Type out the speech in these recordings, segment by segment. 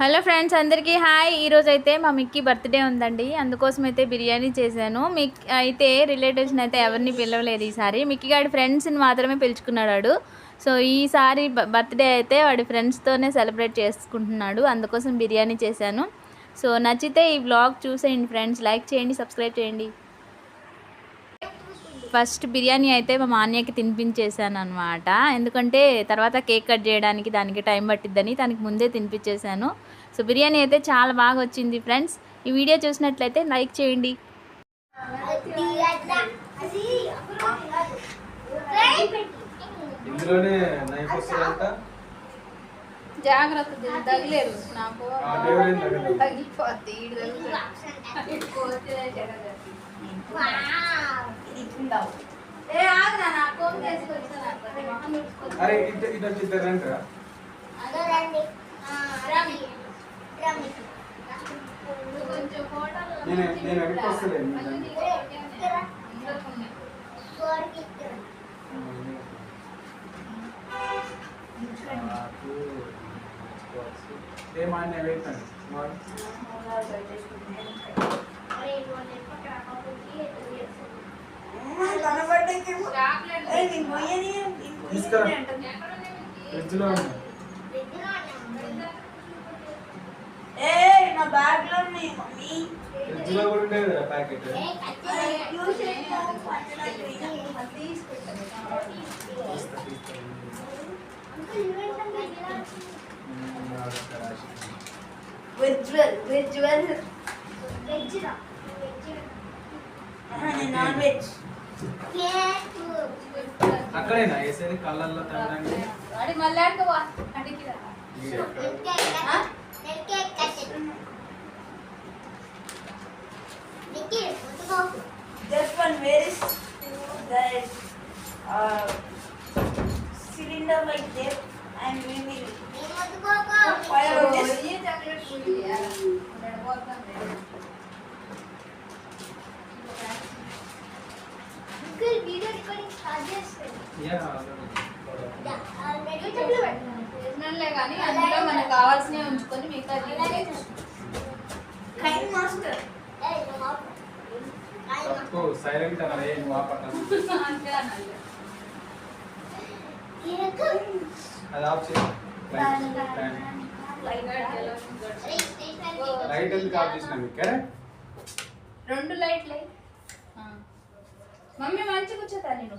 Hello friends అందరికీ hi. ఈరోజు అయితే మా మిక్కీ బర్త్డే ఉందండి. అందుకోసం అయితే బిర్యానీ చేశాను. మిక్ అయితే రిలేటివ్స్ని అయితే ఎవరిని పిలవలేదు ఈసారి. మిక్కీ గాడి ఫ్రెండ్స్ని మాత్రమే పిలుచుకున్నాడు వాడు. సో ఈసారి బర్త్డే అయితే వాడి ఫ్రెండ్స్తోనే సెలబ్రేట్ చేసుకుంటున్నాడు. అందుకోసం బిర్యానీ చేశాను. సో నచ్చితే ఈ వ్లాగ్ చూసేయండి ఫ్రెండ్స్. లైక్ చేయండి సబ్స్క్రైబ్ చేయండి. ఫస్ట్ బిర్యానీ అయితే మా మాన్యకి తినిపించేసాను అనమాట ఎందుకంటే తర్వాత కేక్ కట్ చేయడానికి దానికి టైం పట్టిద్దని దానికి ముందే తినిపించేశాను. సో బిర్యానీ అయితే చాలా బాగా వచ్చింది ఫ్రెండ్స్. ఈ వీడియో చూసినట్లయితే లైక్ చేయండి. జాగ్రత్త తగిలేదు. నాకు టేబుల్ ఏం తగలేదు తగిలిపోద్ది ఏ ఆగరా నా కోపం తీసుకొచ్చాను అరే ఇటు ఇటు వచ్చి ఇద్దరు రండిరా కొంచెం ఫోటోలు నేను నేను ఎక్కడికి వస్తలేను మీ దాంట్లో. నాకు ఏ మా అన్న వెళ్తాను తీసుకురా ఫ్రిడ్జ్లో ఉంది నా బ్యాగ్లో ఉన్నాయి మమ్మీ ఫ్రిడ్జ్లో కూడా ఉండేది కదా ప్యాకెట్ తీస్తా తీస్తా వెజ్వల్ వెజ్వల్ నాన్ వెజ్ అక్కడేనా వేసేది కళ్ళల్లో తగ్గడానికి అడి మళ్ళీ రా. Just one, where is the uh, cylinder like that? And we will fire on this. కానీ అందులో మనకు కావాల్సినవి ఉంచుకొని మిగతా సైలెంట్ అంతే. అది ఆఫ్ లైట్ ఎందుకు ఆఫ్ చేసినా రెండు లైట్లే. ఆ. మమ్మీ మంచి కూర్చోతా నేను.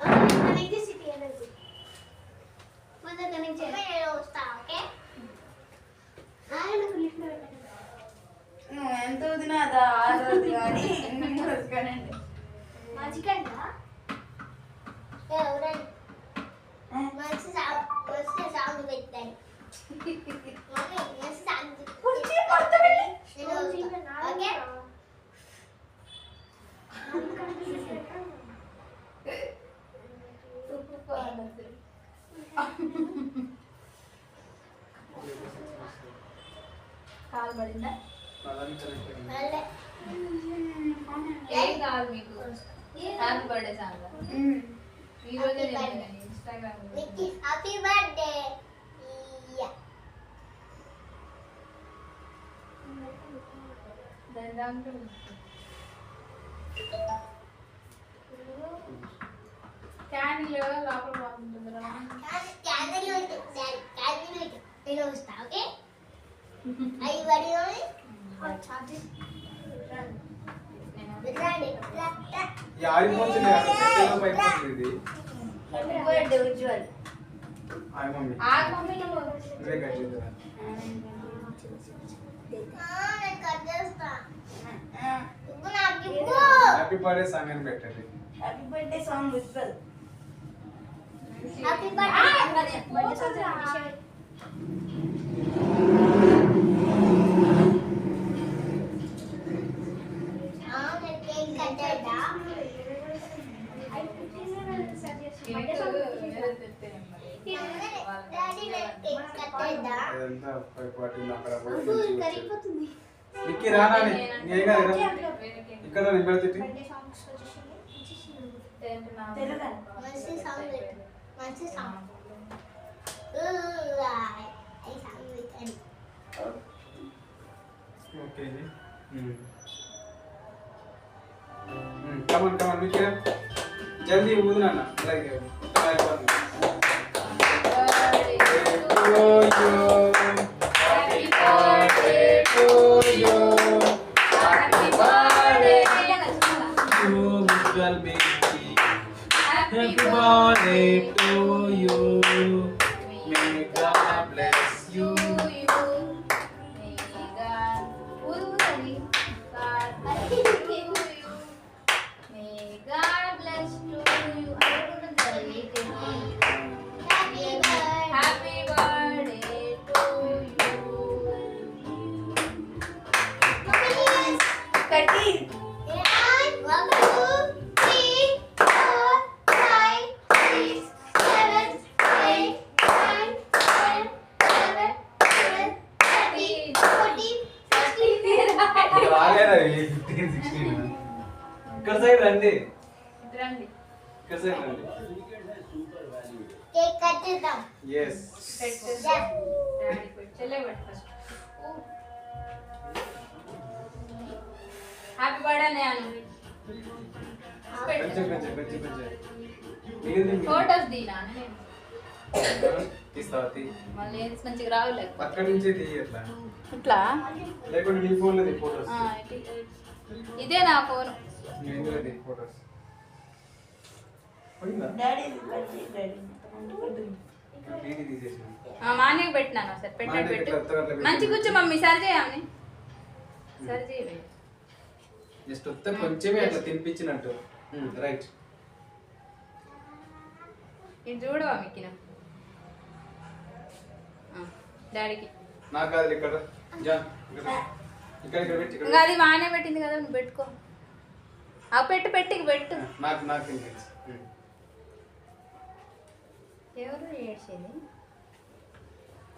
లోపల కుదిద్దాం లైట్ ఏంటంటే సాంగ్ పెడతారా నువ్వు ఎంత వదినా అది ఆరోది కానీ కానండి కుర్చీ పడుతుంది కాలు పడిందా అదని కరెక్ట్ ఏం కాదు మీకు హ్యాపీ బర్త్డే సాంగ్ ఈ రోజే నేను ఇన్స్టాగ్రామ్ హ్యాపీ బర్త్డే దాని దాంట్లో క్యాండిల్ లోపల బాగుంటుంది క్యాన్సిల్ క్యాన్సిల్ నేను వస్తా ఓకే అవి పడి ఈ ఆగిపోతుంది కదా అయిపోతుంది ఇది హ్యాపీ బర్త్డే ఉజ్వల్ ఆగి మమ్మీ ఆగు మమ్మీ నువ్వు ఇదే కట్ చేద్దాం నేను కట్ చేస్తా ఇప్పుడు నాకు ఇవ్వు హ్యాపీ బర్త్డే సాంగ్ అని పెట్టండి happy birthday song Ujwal happy birthday బండి సాంగ్స్ సాంగ్ మంచి song okay come on come on జల్దీ ఊదు నాన్న. అలాగే. on ఇక్కడ సైడ్ రండి. రండి. ఇక్కడ సైడ్ రండి. కేక్ కట్టేద్దాం ఎస్ పెట్టు. Yeah. డాడీ పెట్టు. చెల్లె పెట్టు ఫస్ట్. హ్యాపీ బర్త్డే నేను కొంచెం కొంచెం కొంచెం కొంచెం మిగిలింది ఫోటోస్ దీనా నేను తీస్తావా తీ. మళ్ళీ ఏది మంచిగా రావులే. అక్కడి నుంచే తీయి అట్లా. ఇట్లా? లేకుంటే నీ ఫోన్లో తీ ఫోటోస్ ఆ, ఇటు. ఇదే నా ఫోన్. మానే పెట్టినాను సార్ పెట్టాడు పెట్టు. మంచి కూర్చో మమ్మీ సరి చేయమని సరి చేయ జస్ట్ వస్తే కొంచెమే అట్లా తినిపించినట్టు. రైట్. ఇది చూడవా మిక్కిన డాడీకి. నాకు కాదు ఇక్కడ. జా ఇక్కడ. ఇక్కడ పెట్టి అది మానే పెట్టింది కదా నువ్వు పెట్టుకో. ఆ పెట్టు పెట్టి పెట్టు. నాకు నాకు. ఎవరు ఏడ్చేది?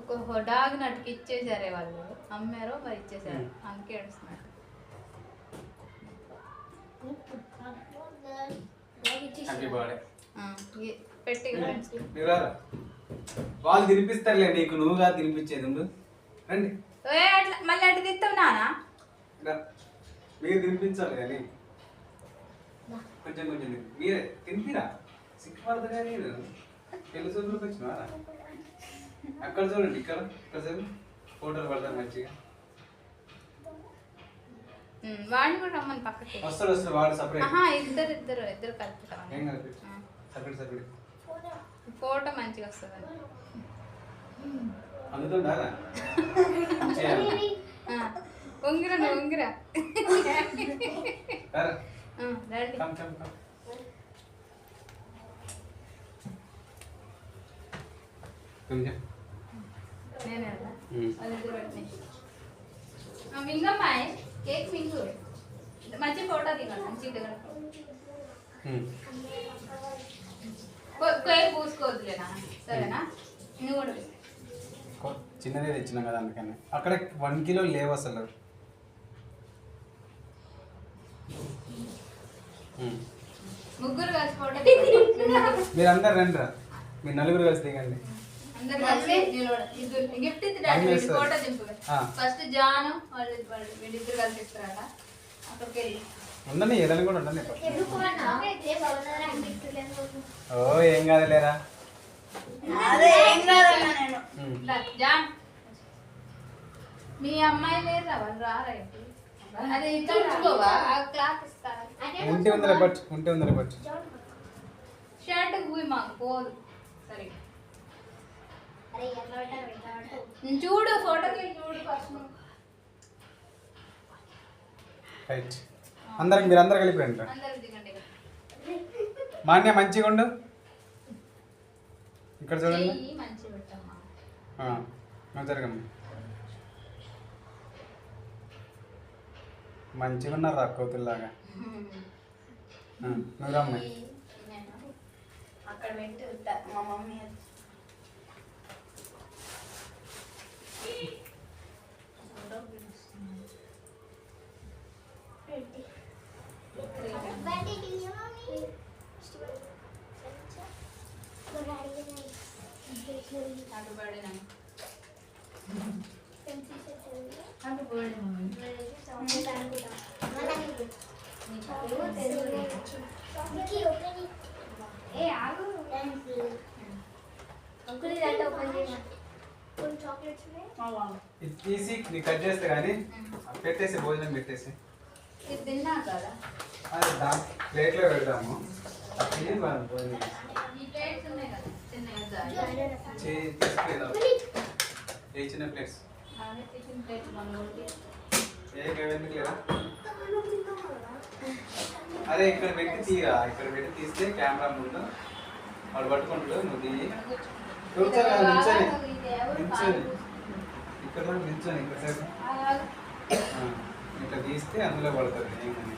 ఒక డాగ్ నటుకి ఇచ్చేసారే వాళ్ళు. అమ్మారో మరి ఇచ్చేసారు అందుకే ఏడుస్తున్నారు పెట్టి వాళ్ళు తినిపిస్తారులే నీకు నువ్వు కాదు తినిపించేది ఉండు రండి. ఏ అట్లా మళ్ళీ అటు తిస్తావు నానా. మీరు తినిపించాలి కానీ. కొంచెం కొంచెం. మీరే తినిపిరా సిగ్గుపడదుగా నేను పెళ్ళి చూపులకు వచ్చినా అక్కడ చూడండి ఇక్కడ ఇక్కడ చూడండి ఫోటోలు పడతారు మంచిగా. వాడిని కూడా రమ్మని పక్కకి. వస్తాడు వస్తాడు వాడు సపరేట్ ఇద్దరు ఇద్దరు ఇద్దరు కలుపుతాం ఏం కలిపి సపరేట్ సపరేట్ ఫోటో మంచిగా వస్తుంది అందుతుండారా ఉంగిరా ఉంగిరా. రండి. కమ్ కమ్ కమ్ కొంచెం నేను ఉమ్. వాళ్ళిద్దరు పెట్టినాయి ఆ, మింగమ్మాయి కేక్ మింగు. మంచి ఫోటో దిగాలి మంచి దగ్గర ఉమ్. కేక్ పూసుకోవద్దులేనా సరేనా? నువ్వు కూడా చిన్నదే తెచ్చినాం కదా అందుకని. అక్కడ వన్ కిలో లేవు అసలు. ముగ్గురు కలిసి ఫోటో దిగాలి మీరు అందరు రండి రా మీరు నలుగురు కలిసి దిగండి. అందరు కలిసి నిలబడ ఇద్దరు గిఫ్ట్. ఫోటో దింపు. ఫస్ట్ జాను వాళ్ళు వాళ్ళు వీళ్ళిద్దరు కలిసి ఇస్తారట. అక్కడికి వెళ్ళి. ఉండని ఏదని కూడా ఓ ఏం జాన్. మీ అమ్మాయి లేరా వాళ్ళు రారా అదే ఇచ్చుకోవా ఆ క్లాత్ ఇస్తారా ఉంటే షర్ట్ పోయి మాకు పోదు. సరే. చూడు ఫోటోకి చూడు ఫస్ట్. నువ్వు. రైట్ అందరికి మీరు అందరు కలిపి రండి రా. అందరూ దిగండి ఇక. మాన్య మంచిగా ఉండు. ఇక్కడ చూడండి. జరగమ్మ. మంచిగా ఉన్నారు రా కోతుల్లాగా. నువ్వు రమ్మాయి అక్కడ పెట్టి మా మమ్మీ అడుగుబడినా ఏ ఆగు అంకుల్ ఇదంతా ఓపెన్ చేయమా కొన్ని చాక్లెట్స్ ఉన్నాయి ఈజీ నీ కట్ చేస్తే కానీ పెట్టేసి భోజనం పెట్టేసి ఇది తిన్నా కదా అది దా ప్లేట్లో పెడదాము తిని మనం భోజనం ఈ ప్లేట్స్ ఉన్నాయి కదా చిన్నగా ఏ చిన్న ప్లేట్స్ అరే ఇక్కడ పెట్టి తీరా ఇక్కడ పెట్టి తీస్తే కెమెరా ముందు. వాడు పట్టుకుంటాడు నువ్వు తీయి కూర్చోని నిల్చొని నిల్చొని ఇక్కడ కూడా నిల్చొని ఇక్కడ సైడ్. ఇట్లా తీస్తే అందులో పడుతుంది ఏమని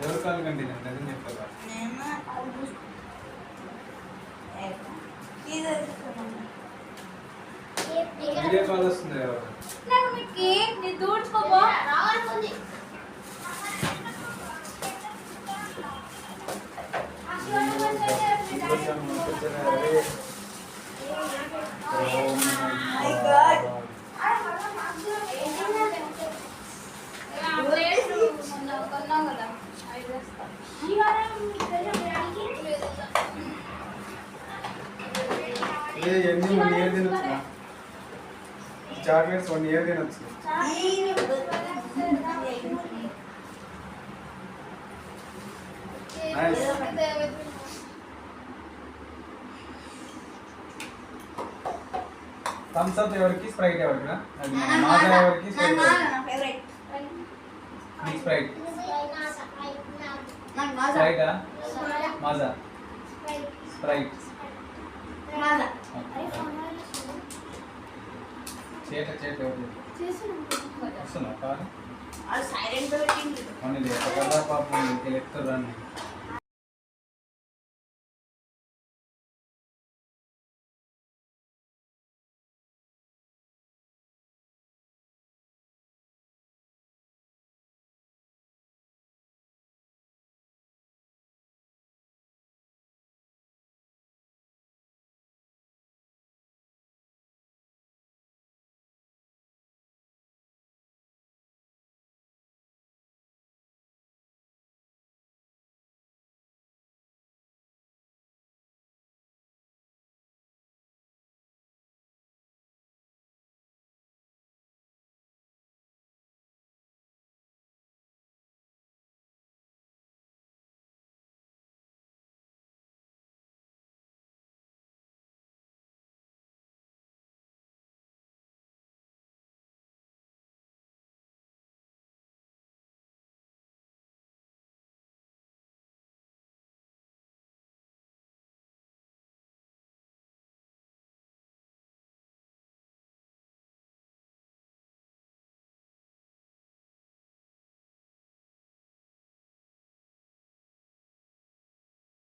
ఎవరు కాలు కండి నేను నిజం చెప్తారా వీడియో కాల్ వస్తుంది నాకు మీ కేక్ నీ వేస్తాం ఏ ఎన్ని ఇయర్ తినొచ్చు చాక్లెట్స్ వన్ ఇయర్ తినొచ్చు Nice. థమ్స్ అప్ ఎవరికి స్ప్రైట్ ఎవరికి మాజా ఎవరికి స్ప్రైట్ ఎవరికి నీకు స్ప్రైట్ స్ప్రైటా మాజా స్ప్రైట్ చేట చేట ఎవరు? వస్తున్నా కాదు. అవును ఒక పాపం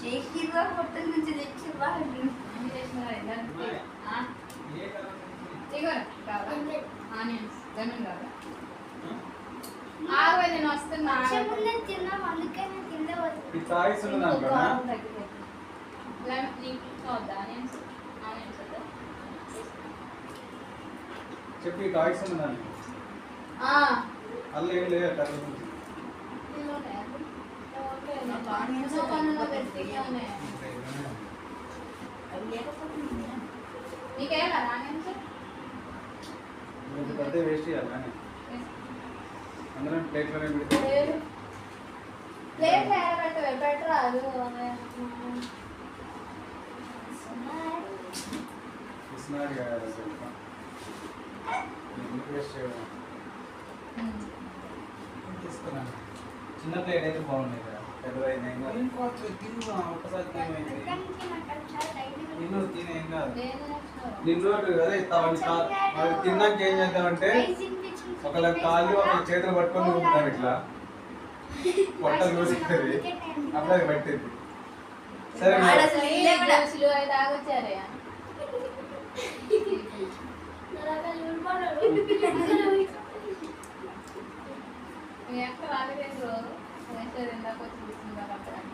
చేసిర్రా హోటల్ నుంచి తెచ్చిర్రా అన్ని చేసినారా ఇద్దరు ఇగో కావాలా. ఆనియన్స్ లెమన్ కావాలా. ఆగు నేను వస్తున్నా. ముందే తిన్నాం అందుకే నేను కింద వద్దు ఇది తాగిస్తున్నా ఇంకో కారం తగ్గిపోతుంది లెమన్ నీకు ఇంకా వద్దా ఆనియన్స్ ఆనియన్స్ వద్దా? చెప్పి తాగిస్తున్నా ఆ, అల్ల ఏం లేదు కర్రీ ఇందులో ఉన్నాయా? ఓకే, నాకు ఆనియన్స్ పన్నులో పెట్టి ఉన్నాయి మీకేలా ఆనియన్స్ పెడితే వేస్ట్ చేయాలి కానీ అందరం ప్లేట్లోనే పెడితే లేదు ప్లేట్ పెట్టవే పెట్టరాదు ఇస్తున్నాడు కదా చెప్ప. ఎందుకు వేస్ట్ చేయడం తీసుకున్నాను చిన్న ప్లేట్ అయితే బాగుంది ఒకసారి తినేమైంది నిన్ను కాదు నిన్ను కదా ఇస్తామని మరి తిన్నాక ఏం చేద్దామంటే ఒకళ్ళ కాళ్ళు ఒకళ్ళ చేతులు పట్టుకొని ఊపుతారు ఇట్లా పొట్టలు చూసేది అప్పుడు అది పట్టింది సరే మీ అక్క రాలేదు fuente de un agua.